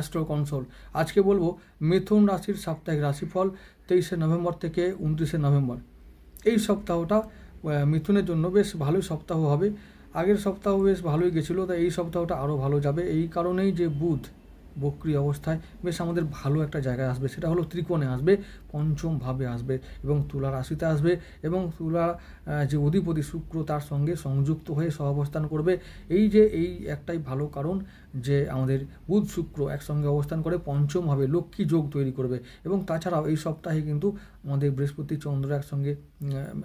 Astro console. আজকে বলব, মিথুন রাশির সাপ্তাহিক রাশিফল তেইশে নভেম্বর থেকে উনত্রিশে নভেম্বর। এই সপ্তাহটা মিথুনের জন্য বেশ ভালোই সপ্তাহ হবে। আগের সপ্তাহ বেশ ভালোই গেছিল, তাই এই সপ্তাহটা আরও ভালো যাবে। এই কারণেই যে বুধ বক্রি অবস্থায় বেশ আমাদের ভালো একটা জায়গায় আসবে। সেটা হলো ত্রিকোণে আসবে, পঞ্চম ভাবে আসবে এবং তুলা রাশিতে আসবে এবং তুলা যে অধিপতি শুক্র তার সঙ্গে সংযুক্ত হয়ে সহাবস্থান করবে। এই যে, এই একটাই ভালো কারণ যে আমাদের বুধ শুক্র একসঙ্গে অবস্থান করে পঞ্চম ভাবে লক্ষ্মী যোগ তৈরি করবে এবং তাছাড়াও এই সপ্তাহে কিন্তু আমাদের বৃহস্পতি চন্দ্র একসঙ্গে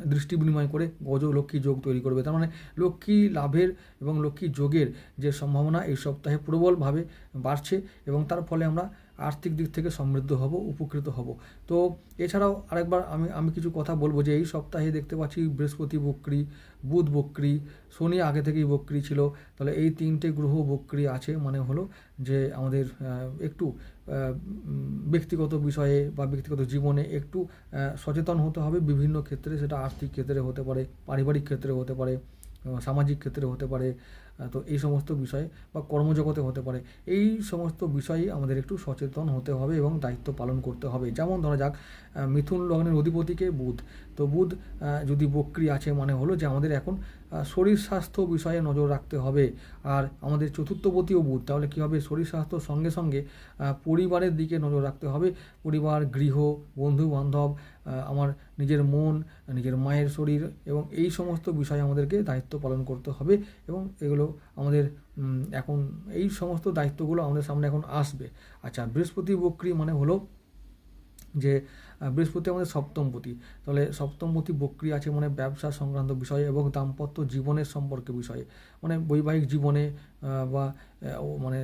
দৃষ্টি বিনিময় করে গজ লক্ষ্মী যোগ তৈরি করবে। তার মানে লক্ষ্মী লাভের এবং লক্ষ্মী যোগের যে সম্ভাবনা এই সপ্তাহে প্রবলভাবে বাড়ছে এবং তার ফলে আমরা আর্থিক দিক থেকে সমৃদ্ধ হব, উপকৃত হব। তো এছাড়াও আরেকবার আমি আমি কিছু কথা বলব যে এই সপ্তাহে দেখতে পাচ্ছি বৃহস্পতি বক্রি, বুধ বক্রি, শনি আগে থেকেই বক্রি ছিল। তাহলে এই তিনটে গ্রহ বক্রি আছে মানে হলো যে আমাদের একটু ব্যক্তিগত বিষয়ে বা ব্যক্তিগত জীবনে একটু সচেতন হতে হবে। বিভিন্ন ক্ষেত্রে সেটা আর্থিক ক্ষেত্রে হতে পারে, পারিবারিক ক্ষেত্রে হতে পারে সামাজিক ক্ষেত্রে হতে পারে তো এই সমস্ত বিষয়ে বা কর্মজগতে হতে পারে। এই সমস্ত বিষয়েই আমাদের একটু সচেতন হতে হবে এবং দায়িত্ব পালন করতে হবে। যেমন ধরা যাক মিথুন লগ্নের অধিপতিকে বুধ। তো বুধ যদি বক্রি আছে মানে হলো যে আমাদের এখন শরীর স্বাস্থ্য বিষয়ে নজর রাখতে হবে। আর আমাদের চতুর্থপতিও বুধ, তাহলে কী হবে? শরীর স্বাস্থ্যর সঙ্গে সঙ্গে পরিবারের দিকে নজর রাখতে হবে। পরিবার, গৃহ বন্ধু বান্ধব আমার নিজের মন, নিজের মায়ের শরীর এবং এই সমস্ত বিষয়ে আমাদেরকে দায়িত্ব পালন করতে হবে এবং এগুলো আমাদের এখন এই সমস্ত দায়িত্বগুলো আমাদের সামনে এখন আসবে। আচ্ছা বৃহস্পতি বক্রি মানে হলো যে বৃহস্পতি আমাদের সপ্তমপতি তাহলে সপ্তমপতি বক্রি আছে মানে ব্যবসা সংক্রান্ত বিষয়ে এবং দাম্পত্য জীবনের সম্পর্কে বিষয়ে। মানে বৈবাহিক জীবনে বা মানে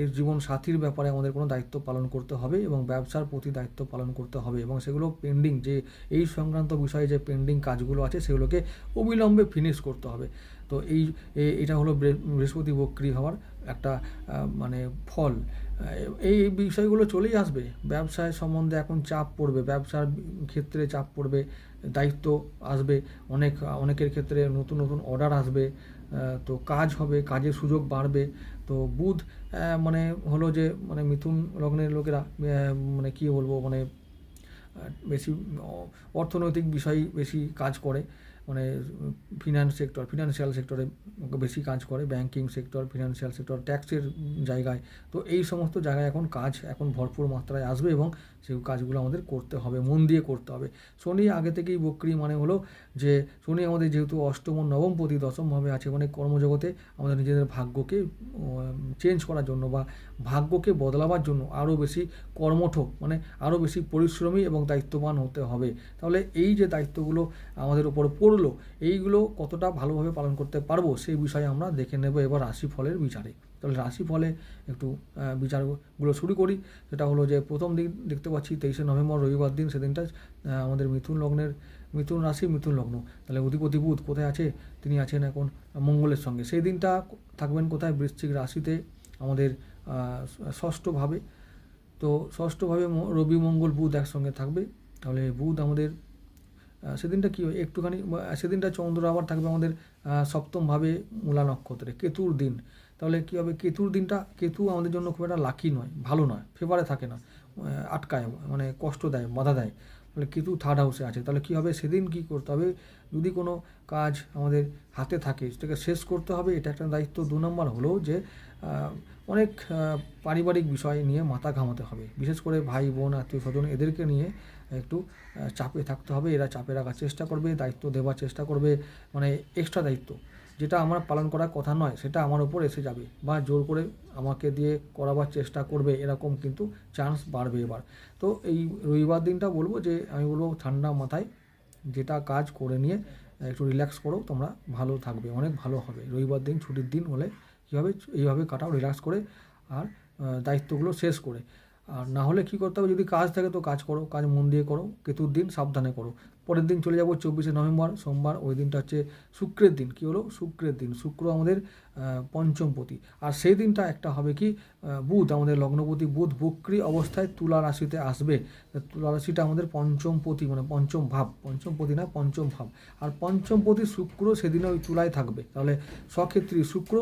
এর জীবন সাথীর ব্যাপারে আমাদের কোনো দায়িত্ব পালন করতে হবে এবং ব্যবসার প্রতি দায়িত্ব পালন করতে হবে এবং সেগুলো পেন্ডিং যে, এই সংক্রান্ত বিষয়ে যে পেন্ডিং কাজগুলো আছে সেগুলোকে অবিলম্বে ফিনিশ করতে হবে। তো এই এটা হলো বৃহস্পতি বক্রি হওয়ার একটা মানে ফল। এই বিষয়গুলো চলেই আসবে। ব্যবসায় সম্বন্ধে এখন চাপ পড়বে, ব্যবসার ক্ষেত্রে চাপ পড়বে, দায়িত্ব আসবে, অনেক, অনেকের ক্ষেত্রে নতুন নতুন অর্ডার আসবে তো কাজ হবে, কাজের সুযোগ বাড়বে। তো বুধ মানে হলো যে মানে মিথুন লগ্নের লোকেরা মানে কী বলব মানে বেশি অর্থনৈতিক বিষয় বেশি কাজ করে। মানে ফিনান্স সেক্টর ফিনান্সিয়াল সেক্টরে বেশি কাজ করে ব্যাংকিং সেক্টর ফিনান্সিয়াল সেক্টর ট্যাক্সের জায়গায়। তো এই সমস্ত জায়গায় এখন কাজ এখন ভরপুর মাত্রায় আসবে এবং সেই কাজগুলো আমাদের করতে হবে, মন দিয়ে করতে হবে। শনি আগে থেকেই বক্রি মানে হলো যে, শনি আমাদের যেহেতু অষ্টম নবম প্রতি দশমভাবে আছে মানে কর্মজগতে আমাদের নিজেদের ভাগ্যকে চেঞ্জ করার জন্য বা ভাগ্যকে বদলাবার জন্য আরও বেশি কর্মঠ মানে আরও বেশি পরিশ্রমী এবং দায়িত্ববান হতে হবে। তাহলে এই যে দায়িত্বগুলো আমাদের উপর পড়ল, এইগুলো কতটা ভালোভাবে পালন করতে পারব সেই বিষয়ে আমরা দেখে নেব এবার রাশিফলের বিচারে। তাহলে রাশিফলে একটু বিচারগুলো শুরু করি। সেটা হলো যে প্রথম দিন দেখতে পাচ্ছি তেইশে নভেম্বর, রবিবার দিন সেদিনটা আমাদের মিথুন লগ্নের, মিথুন রাশি, মিথুন লগ্ন। তাহলে অধিপতি বুধ কোথায় আছে? তিনি আছেন এখন মঙ্গলের সঙ্গে। সেই দিনটা থাকবেন কোথায়? বৃশ্চিক রাশিতে আমাদের ষষ্ঠভাবে। তো ষষ্ঠভাবে রবি, মঙ্গল, বুধ একসঙ্গে থাকবে। তাহলে বুধ আমাদের সেদিনটা কী হয়? একটুখানি সেদিনটা চন্দ্র আবার থাকবে আমাদের সপ্তমভাবে মূলা নক্ষত্রে, কেতুর দিন। তাহলে কী হবে? কেতুর দিনটা, কেতু আমাদের জন্য খুব একটা লাকি নয়, ভালো নয় ফেভারে থাকে না আটকায় মানে কষ্ট দেয় বাধা দেয়। তাহলে কেতু থার্ড হাউসে আছে। তাহলে কী হবে? সেদিন কী করতে হবে? যদি কোনো কাজ আমাদের হাতে থাকে, সেটাকে শেষ করতে হবে। এটা একটা দায়িত্ব। দু নম্বর হলো যে অনেক পারিবারিক বিষয় নিয়ে মাথা ঘামাতে হবে। বিশেষ করে ভাই, বোন আত্মীয় স্বজন এদেরকে নিয়ে একটু চাপে থাকতে হবে। এরা চাপে রাখার চেষ্টা করবে, দায়িত্ব দেওয়ার চেষ্টা করবে। মানে এক্সট্রা দায়িত্ব। যেটা আমার পালন করার কথা নয়, সেটা আমার উপর এসে যাবে বা জোর করে আমাকে দিয়ে করাবার চেষ্টা করবে, এরকম কিন্তু চান্স বাড়বে এবার। তো এই রবিবার দিনটা বলব যে, আমি বলব ঠান্ডা মাথায় যেটা কাজ করে নিয়ে একটু রিল্যাক্স করো, তোমরা ভালো থাকবে, অনেক ভালো হবে। রবিবার দিন, ছুটির দিন হলে কীভাবে এইভাবে কাটাও রিল্যাক্স করে আর দায়িত্বগুলো শেষ করে। আর না হলে কী করতে হবে? যদি কাজ থাকে তো কাজ করো, কাজ মন দিয়ে করো, কেতুর দিন সাবধানে করো। পরের দিন চলে যাব চব্বিশে নভেম্বর, সোমবার, ওই দিনটা হচ্ছে শুক্রের দিন। কী হলো? শুক্রের দিন। শুক্র আমাদের পঞ্চমপতি। আর সেই দিনটা একটা হবে কি? বুধ, আমাদের লগ্নপতি বুধ বক্রি অবস্থায় তুলা রাশিতে আসবে। তুলা রাশিটা আমাদের পঞ্চমপতি মানে পঞ্চম ভাব। পঞ্চমপতি না, পঞ্চম ভাব। আর পঞ্চমপতি শুক্র সেদিনে ওই তুলায় থাকবে। তাহলে সক্ষেত্রী শুক্র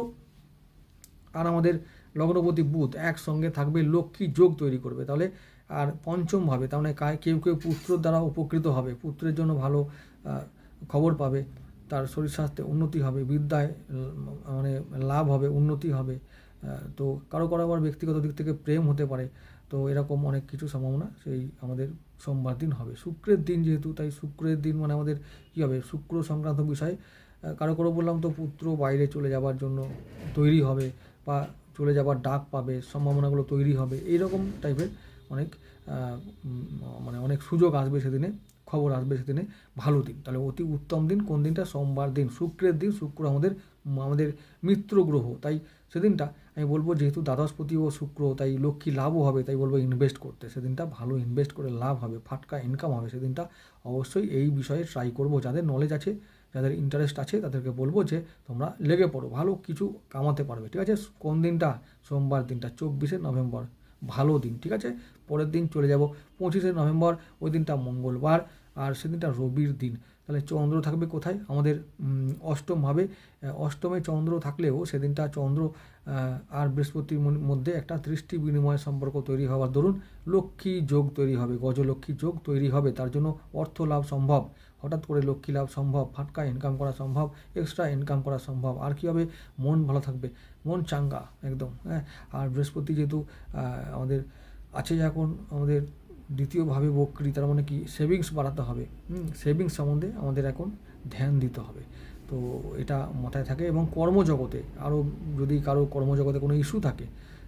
আর আমাদের লগ্নপতি বুধ একসঙ্গে থাকবে, লক্ষ্মী যোগ তৈরি করবে। তাহলে আর পঞ্চমভাবে তার মানে কেউ কেউ পুত্রর দ্বারা উপকৃত হবে, পুত্রের জন্য ভালো খবর পাবে, তার শরীর স্বাস্থ্যে উন্নতি হবে, বিদ্যায় মানে লাভ হবে, উন্নতি হবে তো কারও কারও আবার ব্যক্তিগত দিক থেকে প্রেম হতে পারে, তো এরকম অনেক কিছু সম্ভাবনা সেই আমাদের সোমবার দিন হবে। শুক্রের দিন যেহেতু, তাই শুক্রের দিন মানে আমাদের কী হবে? শুক্র সংক্রান্ত বিষয় কারও কারও বললাম তো পুত্র বাইরে চলে যাওয়ার জন্য তৈরি হবে, বা চলে যাবার ডাক পাবে, সম্ভাবনাগুলো তৈরি হবে, এইরকম টাইপের অনেক মানে অনেক সুযোগ আসবে সেদিনে, খবর আসবে সেদিনে, ভালো দিন। তাহলে অতি উত্তম দিন, কোন দিনটা? সোমবার দিন, শুক্রের দিন, শুক্র আমাদের আমাদের মিত্র গ্রহ। তাই সেদিনটা আমি বলব যেহেতু দ্বাদশপতি ও শুক্র, তাই লক্ষ্মী লাভও হবে, তাই বলব ইনভেস্ট করতে। সেদিনটা ভালো ইনভেস্ট করে লাভ হবে, ফাটকা ইনকাম হবে সেদিনটা অবশ্যই এই বিষয়ে ট্রাই করব। যাদের নলেজ আছে যাদের ইন্টারেস্ট আছে তাদেরকে বলব যে তোমরা লেগে পড়ো, ভালো কিছু কামাতে পারবে, ঠিক আছে? কোন দিনটা? সোমবার দিনটা, চব্বিশে নভেম্বর, ভালো দিন, ঠিক আছে? পরের দিন চলে যাব পঁচিশে নভেম্বর, ওই দিনটা মঙ্গলবার, আর সেদিনটা রবির দিন। তাহলে চন্দ্র থাকবে কোথায়? আমাদের অষ্টমভাবে অষ্টমে চন্দ্র থাকলেও সেদিনটা চন্দ্র আর বৃহস্পতির মধ্যে একটা দৃষ্টি বিনিময় সম্পর্ক তৈরি হওয়ার। দরুন লক্ষ্মী যোগ তৈরি হবে, গজলক্ষ্মী যোগ তৈরি হবে, তার জন্য অর্থ লাভ সম্ভব। হঠাৎ করে লক্ষ্মী লাভ সম্ভব ফাটকা ইনকাম করা সম্ভব এক্সট্রা ইনকাম করা সম্ভব। আর কী হবে মন ভালো থাকবে, মন চাঙ্গা একদম হ্যাঁ। আর বৃহস্পতি যেহেতু আমাদের আছে এখন আমাদের দ্বিতীয়ভাবে বক্রি তার মানে কি? সেভিংস বাড়াতে হবে। সেভিংস সম্বন্ধে আমাদের এখন ধ্যান দিতে হবে। তো এটা মাথায় থাকে এবং কর্মজগতে আরও যদি কারও কর্মজগতে কোনো ইস্যু থাকে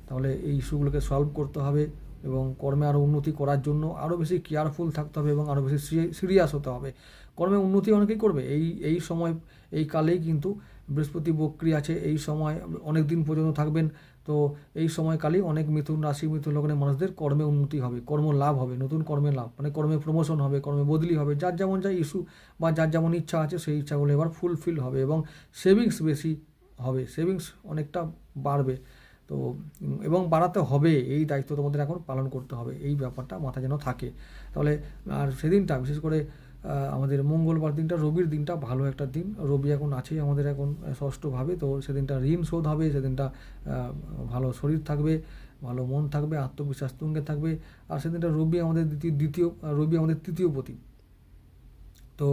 তাহলে এই ইস্যুগুলোকে সলভ করতে হবে এবং কর্মে আরও উন্নতি করার জন্য আরও বেশি কেয়ারফুল থাকতে হবে এবং আরও বেশি সিরিয়াস হতে হবে। কর্মে উন্নতি অনেকেই করবে। এই এই সময় এই কালেই কিন্তু বৃহস্পতি বক্রি আছে। এই সময় অনেক দিন পর্যন্ত থাকবেন। তো এই সময়কালেই অনেক মিথুন রাশি, মিথুন লগ্নের মানুষদের কর্মে উন্নতি হবে, কর্ম লাভ হবে, নতুন কর্মে লাভ মানে কর্মে প্রমোশন হবে, কর্মে বদলি হবে, যার যেমন যা ইস্যু বা যার যেমন ইচ্ছা আছে সেই ইচ্ছাগুলো এবার ফুলফিল হবে এবং সেভিংস বেশি হবে সেভিংস অনেকটা বাড়বে। তো এবং বাড়াতে হবে, এই দায়িত্ব তোমাদের এখন পালন করতে হবে, এই ব্যাপারটা মাথা যেন থাকে। তাহলে, আর সেদিনটা বিশেষ করে আমাদের মঙ্গলবার দিনটা, রবির দিনটা ভালো একটা দিন। রবি এখন আছেই আমাদের এখন ষষ্ঠভাবে, তো সেদিনটা ঋণ শোধ হবে, সেদিনটা ভালো শরীর থাকবে, ভালো মন থাকবে, আত্মবিশ্বাস তুঙ্গে থাকবে। আর সেদিনটা রবি আমাদের দ্বিতীয় দ্বিতীয়, রবি আমাদের তৃতীয় পতি। তো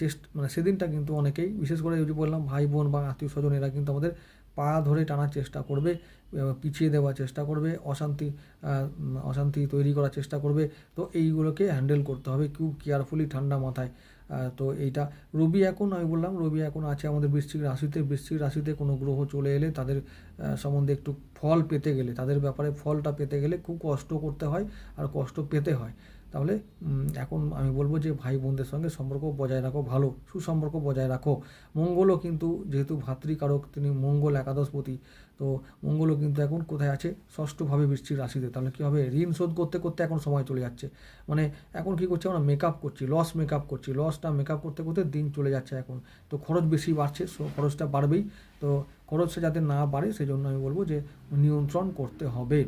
চেষ্ট মানে সেদিনটা কিন্তু অনেকেই, বিশেষ করে ওই যে বললাম ভাই বোন বা আত্মীয় স্বজন এরা কিন্তু আমাদের পা ধরে টানার চেষ্টা করবে পিছিয়ে দেওয়ার চেষ্টা করবে, অশান্তি অশান্তি তৈরি করার চেষ্টা করবে। তো এইগুলোকে হ্যান্ডেল করতে হবে খুব কেয়ারফুলি ঠান্ডা মাথায়। তো এইটা রবি এখন আমি বললাম, রবি এখন আছে আমাদের বৃশ্চিক রাশিতে। বৃশ্চিক রাশিতে কোনো গ্রহ চলে এলে তাদের সম্বন্ধে একটু ফল পেতে গেলে, তাদের ব্যাপারে ফলটা পেতে গেলে খুব কষ্ট করতে হয় আর কষ্ট পেতে হয়। তাহলে এখন আমি বলব যে ভাই বোনদের সঙ্গে সম্পর্ক বজায় রাখো, ভালো সুসম্পর্ক বজায় রাখো। মঙ্গলও কিন্তু যেহেতু ভাতৃকারক, তিনি মঙ্গল একাদশপতি, তো মঙ্গলও কিন্তু এখন কোথায় আছে? ষষ্ঠভাবে বৃষ্টির রাশিতে। তাহলে কী হবে? ঋণ শোধ করতে করতে এখন সময় চলে যাচ্ছে। মানে এখন কী করছি আমরা? মেকআপ করছি লস মেকআপ করছি। লসটা মেকআপ করতে করতে দিন চলে যাচ্ছে এখন। তো খরচ বেশি বাড়ছে খরচটা বাড়বেই। তো খরচটা যাতে না বাড়ে সেই জন্য আমি বলব যে নিয়ন্ত্রণ করতে হবে।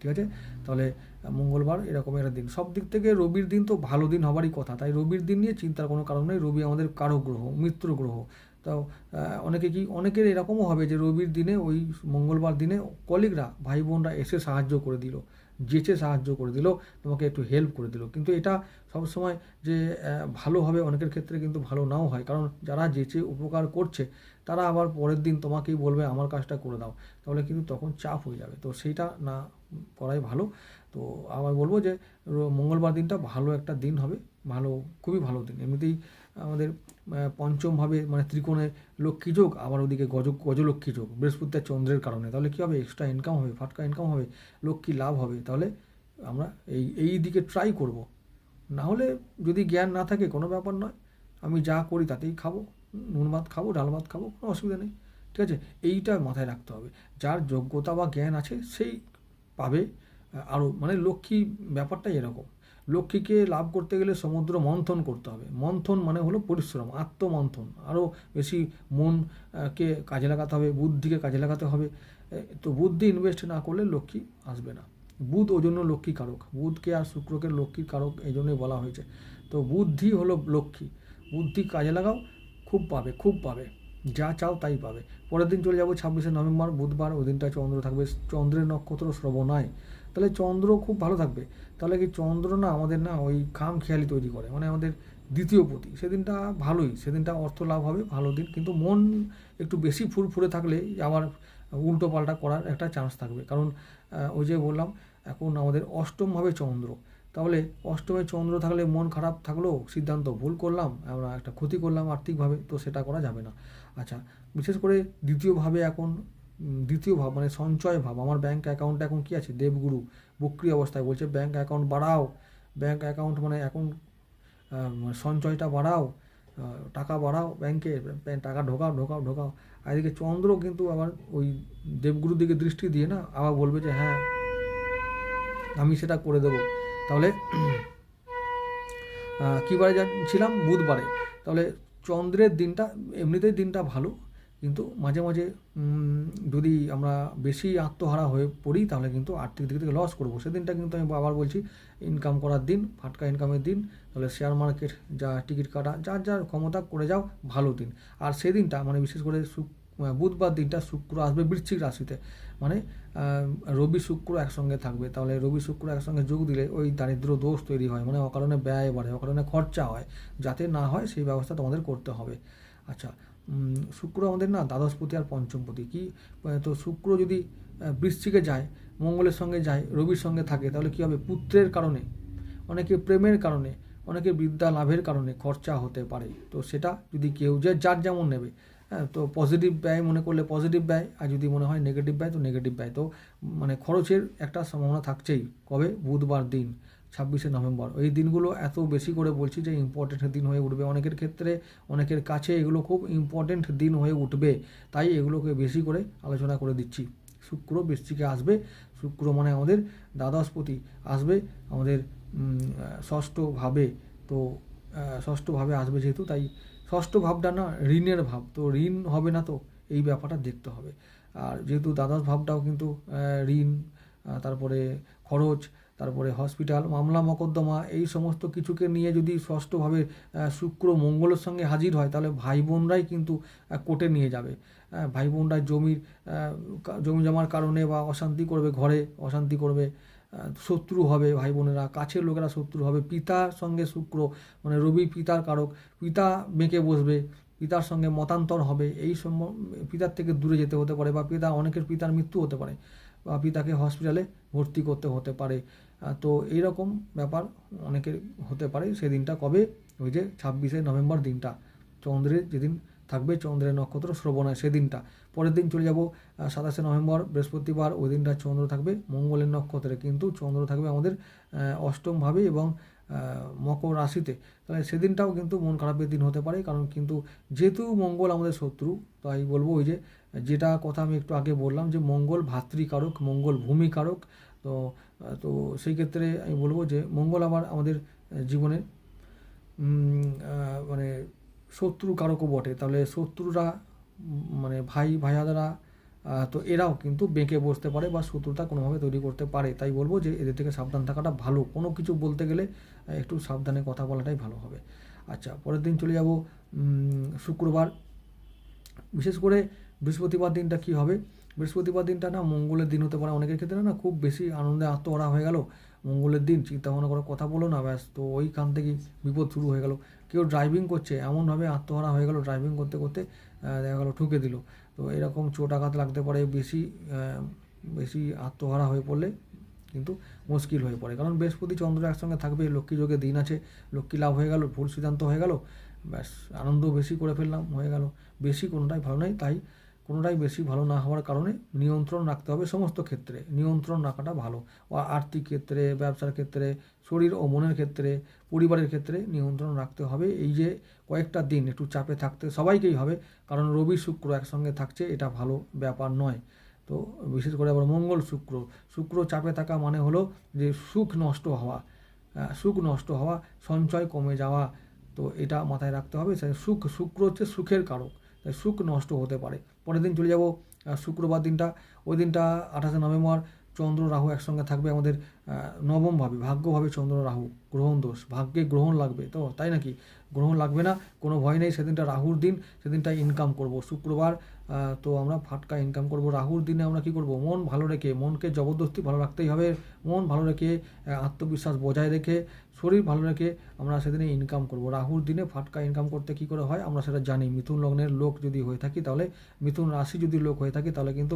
ঠিক আছে? তাহলে মঙ্গলবার এরকম একটা দিন। সব দিক থেকে রবির দিন তো ভালো দিন হবারই কথা। তাই রবির দিন নিয়ে চিন্তার কোনো কারণ নেই। রবি আমাদের কারক গ্রহ, মিত্র গ্রহ। তো অনেকে কি, অনেকের এরকমও হবে যে রবির দিনে ওই মঙ্গলবার দিনে কলিগরা ভাই বোনরা এসে সাহায্য করে দিল, যেচে সাহায্য করে দিল, তোমাকে একটু হেল্প করে দিল। কিন্তু এটা সবসময় যে ভালো হবে অনেকের ক্ষেত্রে কিন্তু ভালো নাও হয়। কারণ যারা যেচে উপকার করছে, তারা আবার পরের দিন তোমাকেই বলবে, আমার কাজটা করে দাও। তাহলে কিন্তু তখন চাপ হয়ে যাবে। তো সেইটা না করাই ভালো। তো আবার বলব যে মঙ্গলবার দিনটা ভালো একটা দিন হবে, ভালো, খুবই ভালো দিন। এমনিতেই আমাদের পঞ্চমভাবে মানে ত্রিকোণে লক্ষ্মী যোগ, আবার ওদিকে গজ, গজলক্ষ্মী যোগ বৃহস্পতি আর চন্দ্রের কারণে। তাহলে কী হবে? এক্সট্রা ইনকাম হবে, ফাটকা ইনকাম হবে, লক্ষ্মী লাভ হবে। তাহলে আমরা এই এই দিকে ট্রাই করব। না হলে যদি জ্ঞান না থাকে, কোনো ব্যাপার নয়। আমি যা করি তাতেই খাব, নুন ভাত খাব, ডাল ভাত খাব, কোনো অসুবিধা নেই। ঠিক আছে? এইটা মাথায় রাখতে হবে। যার যোগ্যতা বা জ্ঞান আছে, সেই পাবে। আরও মানে লক্ষ্মী ব্যাপারটাই এরকম। লক্ষ্মীকে লাভ করতে গেলে সমুদ্র মন্থন করতে হবে। মন্থন মানে হলো পরিশ্রম, আত্মমন্থন। আরও বেশি মনকে কাজে লাগাতে হবে, বুদ্ধিকে কাজে লাগাতে হবে। তো বুদ্ধি ইনভেস্ট না করলে লক্ষ্মী আসবে না। বুধ ওই জন্য লক্ষ্মী কারক। বুধকে আর শুক্রকে লক্ষ্মীর কারক এই জন্যই বলা হয়েছে। তো বুদ্ধি হলো লক্ষ্মী। বুদ্ধি কাজে লাগাও, খুব পাবে খুব পাবে। যা চাও তাই পাবে। পরের দিন চলে যাব ছাব্বিশে নভেম্বর, বুধবার, ওই দিনটা চন্দ্র থাকবে। চন্দ্রের নক্ষত্র শ্রবণায়। তাহলে চন্দ্র খুব ভালো থাকবে। তাহলে কি চন্দ্র না আমাদের না ওই খাম খেয়ালি তৈরি করে মানে আমাদের দ্বিতীয় পতি। সেদিনটা ভালোই, সেদিনটা অর্থ লাভ হবে, ভালো দিন। কিন্তু মন একটু বেশি ফুরফুরে থাকলে আবার উল্টো পাল্টা করার একটা চান্স থাকবে। কারণ ওই যে বললাম, এখন আমাদের অষ্টমভাবে চন্দ্র। তাহলে অষ্টমে চন্দ্র থাকলে মন খারাপ থাকলেও সিদ্ধান্ত ভুল করলাম, আমরা একটা ক্ষতি করলাম আর্থিকভাবে, তো সেটা করা যাবে না। আচ্ছা বিশেষ করে দ্বিতীয়ভাবে এখন দ্বিতীয় ভাব মানে সঞ্চয় ভাব। আমার ব্যাঙ্ক অ্যাকাউন্ট এখন কি আছে? দেবগুরু, বক্রি অবস্থায় বলছে ব্যাঙ্ক অ্যাকাউন্ট বাড়াও। ব্যাঙ্ক অ্যাকাউন্ট মানে এখন সঞ্চয়টা বাড়াও টাকা বাড়াও ব্যাংক টাকা ঢোকাও ঢোকাও ঢোকাও। আর এদিকে চন্দ্র কিন্তু আবার ওই দেবগুরুর দিকে দৃষ্টি দিয়ে না, আবার বলবে যে হ্যাঁ আমি সেটা করে দেবো। তাহলে কী বারে যাচ্ছিলাম? বুধবারে। তাহলে চন্দ্রের দিনটা, এমনিতেই দিনটা ভালো। কিন্তু মাঝে মাঝে যদি আমরা বেশি আত্মহারা হয়ে পড়ি, তাহলে কিন্তু আর্থিক দিক থেকে লস করব। সেদিনটা কিন্তু আমি আবার বলছি ইনকাম করার দিন, ফাটকা ইনকামের দিন, তাহলে শেয়ার মার্কেট যা টিকিট কাটা, যার যার ক্ষমতা করে যাও, ভালো দিন। আর সেদিনটা মানে বিশেষ করে শুক- বুধবার দিনটা, শুক্র আসবে বৃশ্চিক রাশিতে। মানে রবি, শুক্র একসঙ্গে থাকবে। তাহলে রবি, শুক্র একসঙ্গে যোগ দিলে ওই দারিদ্র দোষ তৈরি হয় মানে অকারণে ব্যয় বাড়ে, অকারণে খরচা হয়। যাতে না হয়, সেই ব্যবস্থা তোমাদের করতে হবে। আচ্ছা শুক্র আমাদের না দ্বাদশপতি আর পঞ্চমপতি। কি তো শুক্র যদি বৃশ্চিকে যায়, মঙ্গলের সঙ্গে যায়, রবির সঙ্গে থাকে, তাহলে কী হবে? পুত্রের কারণে, অনেকে প্রেমের কারণে, অনেকে বিদ্যা লাভের কারণে খরচা হতে পারে। তো সেটা যদি কেউ যে, যার যেমন নেবে হ্যাঁ তো পজিটিভ ব্যয় মনে করলে পজিটিভ ব্যয়, আর যদি মনে হয় নেগেটিভ ব্যয়, তো নেগেটিভ ব্যয়। তো মানে খরচের একটা সম্ভাবনা থাকছেই। কবে? বুধবার দিন। ছাব্বিশে নভেম্বর। এই দিনগুলো এত বেশি করে বলছি যে ইম্পর্টেন্ট দিন হয়ে উঠবে। অনেকের ক্ষেত্রে অনেকের কাছে এগুলো খুব ইম্পর্টেন্ট দিন হয়ে উঠবে। তাই এগুলোকে বেশি করে আলোচনা করে দিচ্ছি। শুক্র বৃষ্টিকে আসবে। শুক্র মানে আমাদের দ্বাদশপতি আসবে। আমাদের ষষ্ঠভাবে তো ষষ্ঠভাবে আসবে যেহেতু, তাই ষষ্ঠ ভাবটা না ঋণের ভাব। তো ঋণ হবে না তো, এই ব্যাপারটা দেখতে হবে। আর যেহেতু দ্বাদশ ভাবটাও কিন্তু ঋণ তারপরে খরচ তারপরে হসপিটাল, মামলা, মকদ্দমা এই সমস্ত কিছুকে নিয়ে যদি ষষ্ঠভাবে শুক্র মঙ্গলের সঙ্গে হাজির হয়, তাহলে ভাই বোনরাই কিন্তু কোর্টে নিয়ে যাবে। ভাই বোনরা জমির জমি জমার কারণে বা অশান্তি করবে, ঘরে অশান্তি করবে শত্রু হবে ভাই বোনেরা কাছের লোকেরা শত্রু হবে। পিতার সঙ্গে শুক্র মানে রবি পিতার কারক, পিতা বেঁকে বসবে, পিতার সঙ্গে মতান্তর হবে, এই সম পিতার থেকে দূরে যেতে হতে পারে বা পিতা, অনেকের পিতার মৃত্যু হতে পারে বা পিতাকে হসপিটালে ভর্তি করতে হতে পারে। তো এইরকম ব্যাপার অনেকের হতে পারে সেদিনটা কবে? ওই যে ছাব্বিশে নভেম্বর দিনটা। চন্দ্রের যেদিন থাকবে চন্দ্রের নক্ষত্র শ্রবণায় সেদিনটা। পরের দিন চলে যাব সাতাশে নভেম্বর, বৃহস্পতিবার ওই দিনটা চন্দ্র থাকবে মঙ্গলের নক্ষত্রে। কিন্তু চন্দ্র থাকবে আমাদের অষ্টমভাবে এবং মকর রাশিতে। তাহলে সেদিনটাও কিন্তু মন খারাপের দিন হতে পারে কারণ কিন্তু যেহেতু মঙ্গল আমাদের শত্রু, তাই বলব ওই যে যেটা কথা আমি একটু আগে বললাম যে মঙ্গল ভাতৃকারক, মঙ্গল ভূমিকারক। তো তো সেই ক্ষেত্রে আমি বলব যে মঙ্গল আবার আমাদের জীবনে মানে শত্রু কারকও বটে। তাহলে শত্রুরা মানে ভাই ভাইয়াদারা তো এরাও কিন্তু বেঁকে বসতে পারে বা শত্রুতা কোনোভাবে তৈরি করতে পারে। তাই বলব যে এদের থেকে সাবধান থাকাটা ভালো। কোনো কিছু বলতে গেলে একটু সাবধানে কথা বলাটাই ভালো হবে। আচ্ছা পরের দিন চলে যাব শুক্রবার। বিশেষ করে বৃহস্পতিবার দিনটা কি হবে? বৃহস্পতিবার দিনটা না মঙ্গলের দিন হতে পারে। অনেকের ক্ষেত্রে না খুব বেশি আনন্দে আত্মহারা হয়ে গেল। মঙ্গলের দিন চিন্তা ভাবনা করে কথা বলো না, ব্যাস। তো ওইখান থেকেই বিপদ শুরু হয়ে গেল। কেউ ড্রাইভিং করছে, এমনভাবে আত্মহারা হয়ে গেল ড্রাইভিং করতে করতে দেখা গেলো ঠুকে দিল। তো এরকম চোট আঘাত লাগতে পারে, বেশি বেশি আত্মহারা হয়ে পড়লে কিন্তু মুশকিল হয়ে পড়ে। কারণ বৃহস্পতি চন্দ্র একসঙ্গে থাকবে, লক্ষ্মী যোগে দিন আছে, লক্ষ্মী লাভ হয়ে গেল, ভুল সিদ্ধান্ত হয়ে গেল, ব্যাস। আনন্দ বেশি করে ফেললাম, হয়ে গেল। বেশি কোনোটাই ভালো নয় তাই কোনোটাই বেশি ভালো না হওয়ার কারণে নিয়ন্ত্রণ রাখতে হবে সমস্ত ক্ষেত্রে। নিয়ন্ত্রণ রাখাটা ভালো। আর্থিক ক্ষেত্রে, ব্যবসার ক্ষেত্রে, শরীর ও মনের ক্ষেত্রে, পরিবারের ক্ষেত্রে নিয়ন্ত্রণ রাখতে হবে। এই যে কয়েকটা দিন একটু চাপে থাকতে সবাইকেই হবে, কারণ রবি শুক্র একসঙ্গে থাকছে, এটা ভালো ব্যাপার নয়। তো বিশেষ করে আবার মঙ্গল শুক্র। শুক্র চাপে থাকা মানে হলো যে সুখ নষ্ট হওয়া। সুখ নষ্ট হওয়া, সঞ্চয় কমে যাওয়া। তো এটা মাথায় রাখতে হবে। সুখ, শুক্র হচ্ছে সুখের কারক। সুখ নষ্ট হতে পারে। পরের দিন চলে যাব শুক্রবার দিনটা। ওই দিনটা আঠাশে নভেম্বর চন্দ্র, রাহু একসঙ্গে থাকবে আমাদের নবমভাবে ভাগ্যভাবে চন্দ্র, রাহু, গ্রহণ দোষ। ভাগ্যে গ্রহণ লাগবে তো, তাই নাকি? গ্রহণ লাগবে না, কোনো ভয় নেই, সেদিনটা রাহুর দিন, সেদিনটা ইনকাম করব। শুক্রবার তো আমরা ফাটকা ইনকাম করব। রাহুর দিনে আমরা কি করব? মন ভালো রেখে, মনকে জবরদস্তি ভালো রাখতেই হবে। মন ভালো রেখে আত্মবিশ্বাস বজায় রেখে, শরীর ভালো রেখে আমরা সেদিনে ইনকাম করব। রাহুর দিনে ফাটকা ইনকাম করতে কি করে হয়? আমরা সেটা জানি। মিথুন লগ্নের লোক যদি হয়ে থাকি তাহলে, মিথুন রাশি যদি লোক হয়ে থাকি তাহলে কিন্তু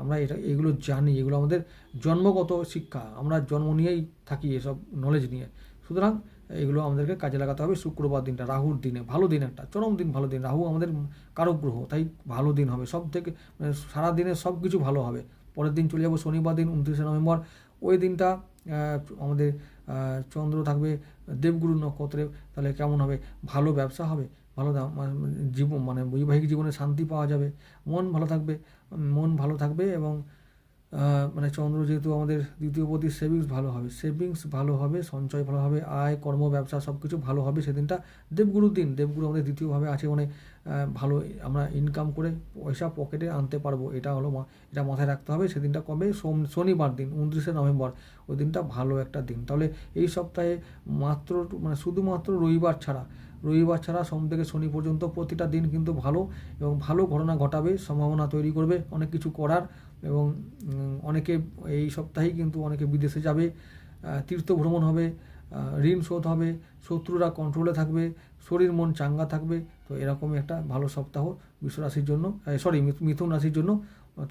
আমরা এটা, এগুলো জানি। এগুলো আমাদের জন্মগত শিক্ষা। আমরা জন্ম নিয়েই থাকি এসব নলেজ নিয়ে। সুতরাং এগুলো আমাদেরকে কাজে লাগাতে হবে। শুক্রবার দিনটা, রাহুর দিনে, ভালো দিন একটা চরম দিন, ভালো দিন। রাহু আমাদের কারক গ্রহ তাই ভালো দিন হবে। সব থেকে মানে সারা দিনে সব কিছু ভালো হবে। পরের দিন চলে যাব শনিবার দিন, উনত্রিশে নভেম্বর। ওই দিনটা আমাদের চন্দ্র থাকবে দেবগুরু নক্ষত্রে। তাহলে কেমন হবে? ভালো ব্যবসা হবে। ভালো মানে জীবন মানে বৈবাহিক জীবনে শান্তি পাওয়া যাবে। মন ভালো থাকবে, মন ভালো থাকবে এবং মানে চন্দ্র যেহেতু আমাদের দ্বিতীয় প্রতি সেভিংস ভালো হবে সেভিংস ভালো হবে, সঞ্চয় ভালো হবে, আয়, কর্ম, ব্যবসা সব কিছু ভালো হবে সেদিনটা দেবগুরুর দিন, দেবগুরু আমাদের দ্বিতীয়ভাবে আছে মানে ভালো, আমরা ইনকাম করে পয়সা পকেটে আনতে পারব, এটা হলো এটা মাথায় রাখতে হবে সেদিনটা কবে? সোম, শনিবার দিন, উনত্রিশে নভেম্বর, ওই দিনটা ভালো একটা দিন। তাহলে এই সপ্তাহে মাত্র মানে শুধুমাত্র রবিবার ছাড়া রবিবার ছাড়া সোম থেকে শনি পর্যন্ত প্রতিটা দিন কিন্তু ভালো এবং ভালো ঘটনা ঘটাবে, সম্ভাবনা তৈরি করবে, অনেক কিছু করার এবং অনেকে এই সপ্তাহেই কিন্তু অনেকে বিদেশে যাবে তীর্থ ভ্রমণ হবে ঋণ শোধ হবে, শত্রুরা কন্ট্রোলে থাকবে, শরীর মন চাঙ্গা থাকবে, তো এরকমই একটা ভালো সপ্তাহ রাশির জন্য সরি মিথুন রাশির জন্য,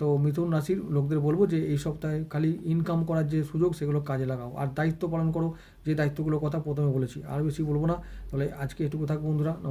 তো মিথুন রাশির লোকদের বলব যে এই সপ্তাহে খালি ইনকাম করার যে সুযোগ সেগুলো কাজে লাগাও, আর দায়িত্ব পালন করো, যে দায়িত্বগুলোর কথা প্রথমে বলেছি, আর বেশি বলব না, তাহলে আজকে এটুকু থাকব বন্ধুরা, নমস্কার।